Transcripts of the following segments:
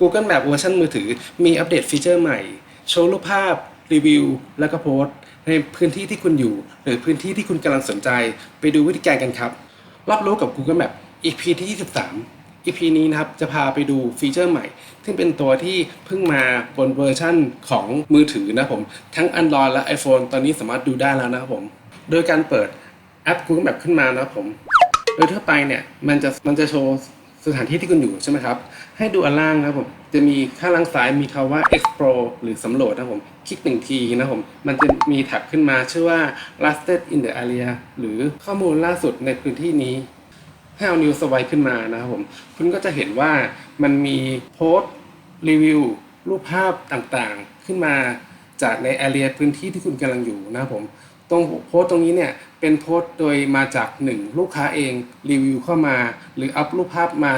Google Map เวอร์ชันมือถือ มีอัปเดตฟีเจอร์ใหม่ โชว์รูปภาพ รีวิว แล้วก็โพสต์ ในพื้นที่ที่คุณอยู่ หรือพื้นที่ที่คุณกำลังสนใจ ไปดูวิธีการกันครับรอบรู้กับ Google Map EP ที่ 23 EP นี้นะครับ จะพาไปดูฟีเจอร์ใหม่ ซึ่งเป็นตัวที่เพิ่งมาบนเวอร์ชั่นของมือถือนะผม ทั้ง Android และ iPhone ตอนนี้สามารถดูได้แล้วนะครับผม โดยการเปิดแอป Google Map ขึ้นมานะครับผม โดยทั่วไปเนี่ย มันจะมันจะโชว์ สถานที่ที่คุณอยู่ใช่ไหมครับ ให้ดูอันล่างนะครับผม จะมีข้างล่างซ้ายมีคำว่า explore หรือสำรวจนะครับผม คลิกหนึ่งทีนะครับผม มันจะมีแท็บขึ้นมาชื่อว่า lasted in the area หรือข้อมูลล่าสุดในพื้นที่นี้ ให้เอานิวสไวป์ขึ้นมานะครับผม คุณก็จะเห็นว่ามันมีโพสต์รีวิวรูปภาพต่างๆ ขึ้นมาจากในแอเรียพื้นที่ที่คุณกำลังอยู่นะครับผม ตรงโพสต์ตรงนี้เนี่ยเป็นโพสต์โดยมาจากหนึ่งลูกค้าเองรีวิวเข้ามา หรืออัพรูปภาพมา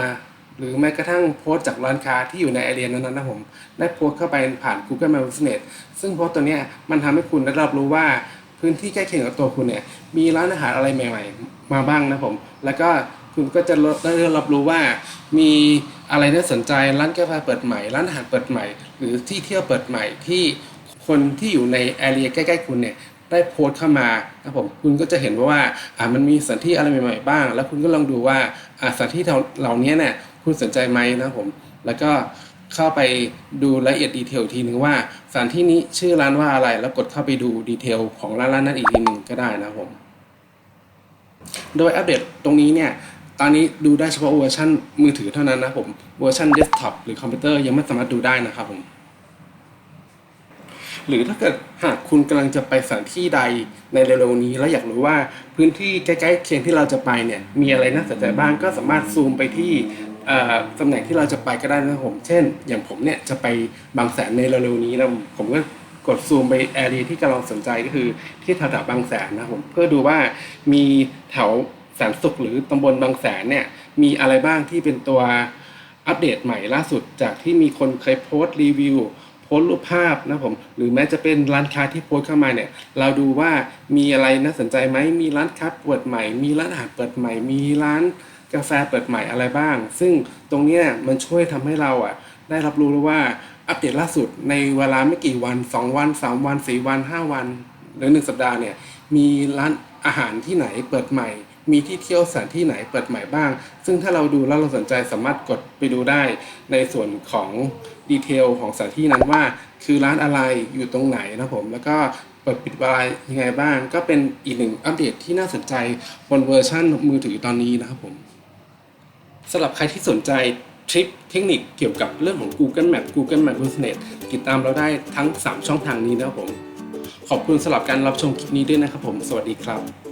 หรือแม้กระทั่งโพสต์จากร้านค้าที่อยู่ในแอเรียนั้นๆนะผมได้โพสต์เข้าไปผ่าน Google My Business ซึ่งโพสต์ตัวเนี้ยมันทำให้คุณได้รับรู้ว่าพื้นที่ใกล้เคียงกับตัวคุณเนี่ยมีร้านอาหารอะไรใหม่ ๆ มาบ้างนะผม แล้วก็คุณก็จะได้รับรู้ว่ามีอะไรน่าสนใจร้านกาแฟเปิดใหม่ร้านอาหารเปิดใหม่ หรือที่เที่ยวเปิดใหม่ที่คนที่อยู่ในแอเรียใกล้ ๆ คุณเนี่ย ได้โพสต์เข้ามาครับผมคุณก็จะเห็นว่าอ่ามันมีสถานที่อะไรใหม่ๆบ้าง แล้วคุณก็ลองดูว่าอ่าสถานที่เหล่านี้เนี่ยคุณสนใจไหมนะครับผม แล้วก็เข้าไปดูรายละเอียดดีเทลอีกทีหนึ่งว่าสถานที่นี้ชื่อร้านว่าอะไร แล้วกดเข้าไปดูดีเทลของร้านร้านนั้นอีกทีหนึ่งก็ได้นะครับผม โดยอัปเดตตรงนี้เนี่ยตอนนี้ดูได้เฉพาะเวอร์ชันมือถือเท่านั้นนะผม เวอร์ชันเดสก์ท็อปหรือคอมพิวเตอร์ยังไม่สามารถดูได้นะครับผม หรือถ้าเกิดหากคุณกำลังจะไปสถานที่ใดในเร็วๆนี้ แล้วอยากรู้ว่าพื้นที่ใกล้ๆเคียงที่เราจะไปเนี่ยมีอะไรน่าสนใจบ้างก็สามารถซูมไปที่ตำแหน่งที่เราจะไปก็ได้นะผมเช่น อย่างผมเนี่ยจะไปบางแสนในเร็วๆนี้นะผมก็กดซูมไปแอเรียที่กำลังสนใจก็คือที่แถวๆบางแสนนะผมเพื่อดูว่ามีแถวแสนสุขหรือตำบลบางแสนเนี่ยมีอะไรบ้างที่เป็นตัวอัปเดตใหม่ล่าสุดจากที่มีคนเคยโพสต์รีวิว สต์รูปภาพนะผมหรือแม้จะเป็นร้านค้าที่โพสต์เข้ามาเนี่ย เราดูว่ามีอะไรน่าสนใจไหมมีร้านค้าเปิดใหม่ มีร้านอาหารเปิดใหม่ มีร้านกาแฟเปิดใหม่อะไรบ้าง ซึ่งตรงเนี้ยมันช่วยทำให้เราอะได้รับรู้แล้วว่าอัปเดตล่าสุดในเวลาไม่กี่วัน 2 วัน 3 วัน 4 วัน 5 วัน หรือ 1 สัปดาห์เนี่ยมีร้านอาหารที่ไหนเปิดใหม่ มีที่เที่ยวสถานที่ไหนเปิดใหม่บ้าง ซึ่งถ้าเราดูแล้วเราสนใจสามารถกดไปดูได้ในส่วนของดีเทลของสถานที่นั้นว่า คือร้านอะไรอยู่ตรงไหนนะผม แล้วก็เปิดปิดเวลายังไงบ้าง ก็เป็นอีกหนึ่งอัปเดตที่น่าสนใจบนเวอร์ชั่นมือถือตอนนี้นะครับผมสำหรับใครที่สนใจทริคเทคนิคเกี่ยวกับเรื่องของ Google Map Google Map Business ติดตามเราได้ทั้ง 3 ช่องทางนี้นะครับผม ขอบคุณสำหรับการรับชมคลิปนี้ด้วยนะครับผม สวัสดีครับ